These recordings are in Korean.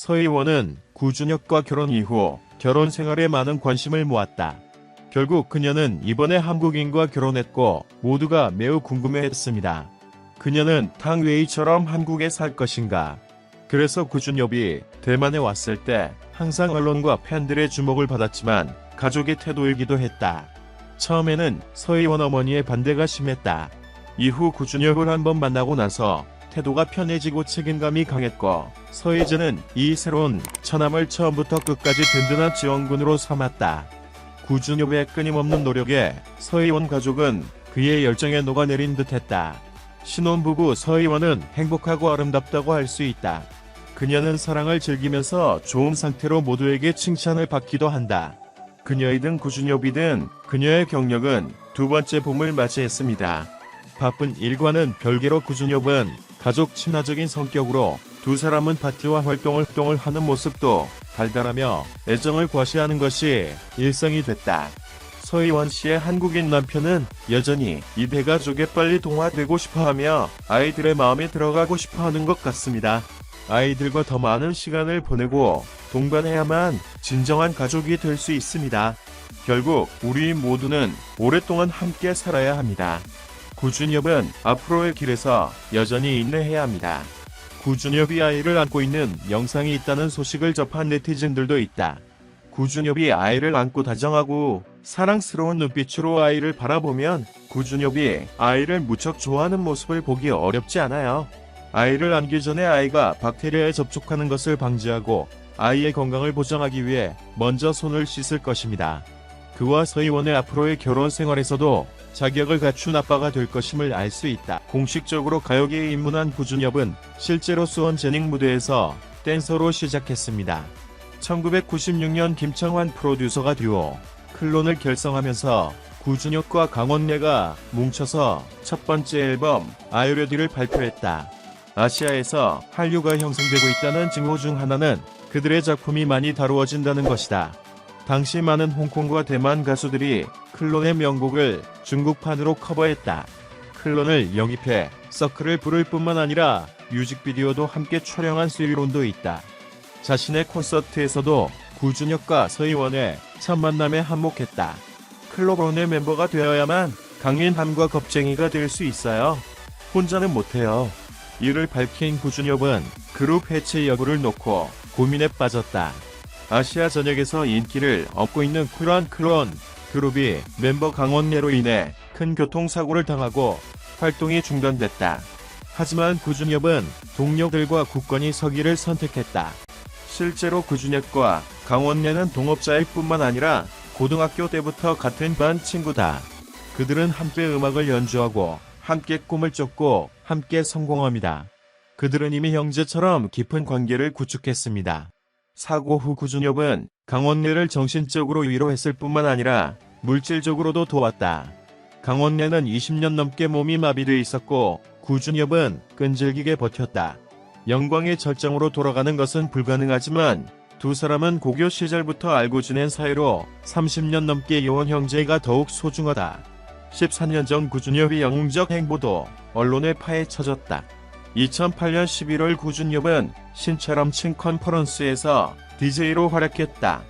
서희원은 구준혁과 결혼 이후 결혼 생활에 많은 관심을 모았다. 결국 그녀는 이번에 한국인과 결혼했고 모두가 매우 궁금해했습니다. 그녀는 탕웨이처럼 한국에 살 것인가? 그래서 구준엽이 대만에 왔을 때 항상 언론과 팬들의 주목을 받았지만 가족의 태도이기도 했다. 처음에는 서희원 어머니의 반대가 심했다. 이후 구준엽을 한번 만나고 나서 태도가 편해지고 책임감이 강했고 서희진은 이 새로운 처남을 처음부터 끝까지 든든한 지원군으로 삼았다. 구준엽의 끊임없는 노력에 서희원 가족은 그의 열정에 녹아내린 듯했다. 신혼부부 서희원은 행복하고 아름답다고 할 수 있다. 그녀는 사랑을 즐기면서 좋은 상태로 모두에게 칭찬을 받기도 한다. 그녀이든 구준엽이든 그녀의 경력은 두 번째 봄을 맞이했습니다. 바쁜 일과는 별개로 구준엽은 가족 친화적인 성격으로 두 사람은 파티와 활동을 활동을 하는 모습도 달달하며 애정을 과시하는 것이 일상이 됐다. 서희원 씨의 한국인 남편은 여전히 이 대가족에 빨리 동화되고 싶어 하며 아이들의 마음에 들어가고 싶어 하는 것 같습니다. 아이들과 더 많은 시간을 보내고 동반해야만 진정한 가족이 될 수 있습니다. 결국 우리 모두는 오랫동안 함께 살아야 합니다. 구준엽은 앞으로의 길에서 여전히 인내해야 합니다. 구준엽이 아이를 안고 있는 영상이 있다는 소식을 접한 네티즌들도 있다. 구준엽이 아이를 안고 다정하고 사랑스러운 눈빛으로 아이를 바라보면 구준엽이 아이를 무척 좋아하는 모습을 보기 어렵지 않아요. 아이를 안기 전에 아이가 박테리아에 접촉하는 것을 방지하고 아이의 건강을 보장하기 위해 먼저 손을 씻을 것입니다. 그와 서희원의 앞으로의 결혼 생활에서도 자격을 갖춘 아빠가 될 것임을 알 수 있다. 공식적으로 가요계에 입문한 구준엽은 실제로 수원 제닝 무대에서 댄서로 시작했습니다. 1996년 김창완 프로듀서가 듀오 클론을 결성하면서 구준엽과 강원래가 뭉쳐서 첫 번째 앨범 아유레디를 발표했다. 아시아에서 한류가 형성되고 있다는 징후 중 하나는 그들의 작품이 많이 다루어진다는 것이다. 당시 많은 홍콩과 대만 가수들이 클론의 명곡을 중국판으로 커버했다. 클론을 영입해 서클을 부를 뿐만 아니라 뮤직비디오도 함께 촬영한 스위론도 있다. 자신의 콘서트에서도 구준혁과 서희원의 첫 만남에 한몫했다. 클로론의 멤버가 되어야만 강인함과 겁쟁이가 될 수 있어요. 혼자는 못해요. 이를 밝힌 구준엽은 그룹 해체 여부를 놓고 고민에 빠졌다. 아시아 전역에서 인기를 얻고 있는 쿨한 클론 그룹이 멤버 강원례로 인해 큰 교통사고를 당하고 활동이 중단됐다. 하지만 구준엽은 동료들과 굳건히 서기를 선택했다. 실제로 구준엽과 강원례는 동업자일 뿐만 아니라 고등학교 때부터 같은 반 친구다. 그들은 함께 음악을 연주하고 함께 꿈을 쫓고 함께 성공합니다. 그들은 이미 형제처럼 깊은 관계를 구축했습니다. 사고 후 구준엽은 강원래를 정신적으로 위로했을 뿐만 아니라 물질적으로도 도왔다. 강원래는 20년 넘게 몸이 마비돼 있었고 구준엽은 끈질기게 버텼다. 영광의 절정으로 돌아가는 것은 불가능하지만 두 사람은 고교 시절부터 알고 지낸 사이로 30년 넘게 이혼 형제가 더욱 소중하다. 14년 전 구준엽이 영웅적 행보도 언론에 파헤쳐졌다. 2008년 11월 구준엽은 신처럼 친 컨퍼런스에서 DJ로 활약했다.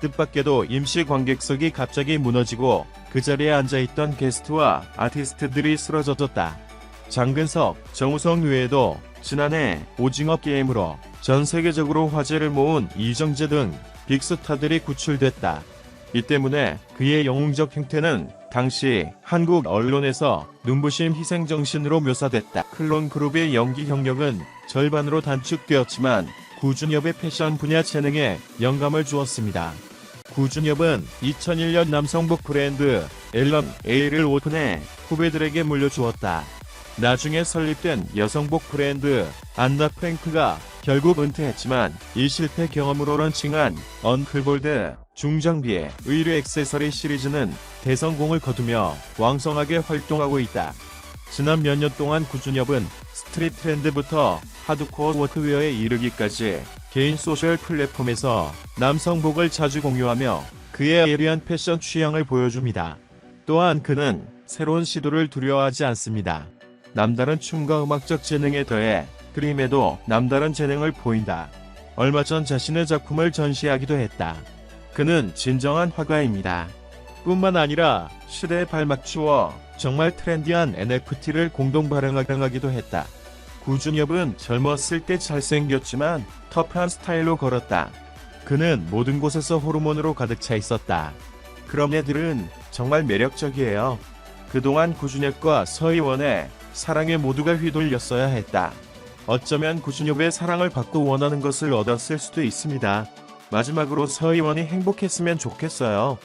뜻밖에도 임시 관객석이 갑자기 무너지고 그 자리에 앉아있던 게스트와 아티스트들이 쓰러졌다. 장근석, 정우성 외에도 지난해 오징어 게임으로 전 세계적으로 화제를 모은 이정재 등 빅스타들이 구출됐다. 이 때문에 그의 영웅적 형태는 당시 한국 언론에서 눈부심 희생정신으로 묘사됐다. 클론 그룹의 연기 경력은 절반으로 단축되었지만 구준엽의 패션 분야 재능에 영감을 주었습니다. 구준엽은 2001년 남성복 브랜드 앨런 A를 오픈해 후배들에게 물려주었다. 나중에 설립된 여성복 브랜드 안나 프랭크가 결국 은퇴했지만 이 실패 경험으로 런칭한 언클볼드 중장비의 의류 액세서리 시리즈는 대성공을 거두며 왕성하게 활동하고 있다. 지난 몇 년 동안 구준엽은 스트릿 트렌드부터 하드코어 워크웨어에 이르기까지 개인 소셜 플랫폼에서 남성복을 자주 공유하며 그의 예리한 패션 취향을 보여줍니다. 또한 그는 새로운 시도를 두려워하지 않습니다. 남다른 춤과 음악적 재능에 더해 그림에도 남다른 재능을 보인다. 얼마 전 자신의 작품을 전시하기도 했다. 그는 진정한 화가입니다. 뿐만 아니라 시대에 발막 추어 정말 트렌디한 NFT를 공동 발행하기도 했다. 구준엽은 젊었을 때 잘생겼지만 터프한 스타일로 걸었다. 그는 모든 곳에서 호르몬으로 가득 차 있었다. 그런 애들은 정말 매력적이에요. 그동안 구준엽과 서희원의 사랑에 모두가 휘둘렸어야 했다. 어쩌면 구준엽의 사랑을 받고 원하는 것을 얻었을 수도 있습니다. 마지막으로 서희원이 행복했으면 좋겠어요.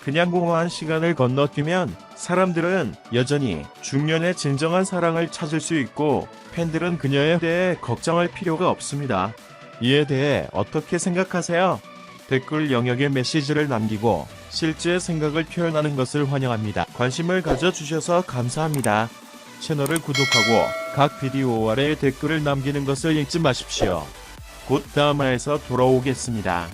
그냥 공허한 시간을 건너뛰면 사람들은 여전히 중년의 진정한 사랑을 찾을 수 있고 팬들은 그녀에 대해 걱정할 필요가 없습니다. 이에 대해 어떻게 생각하세요? 댓글 영역에 메시지를 남기고 실제 생각을 표현하는 것을 환영합니다. 관심을 가져주셔서 감사합니다. 채널을 구독하고 각 비디오 아래에 댓글을 남기는 것을 잊지 마십시오. 곧 다음화에서 돌아오겠습니다.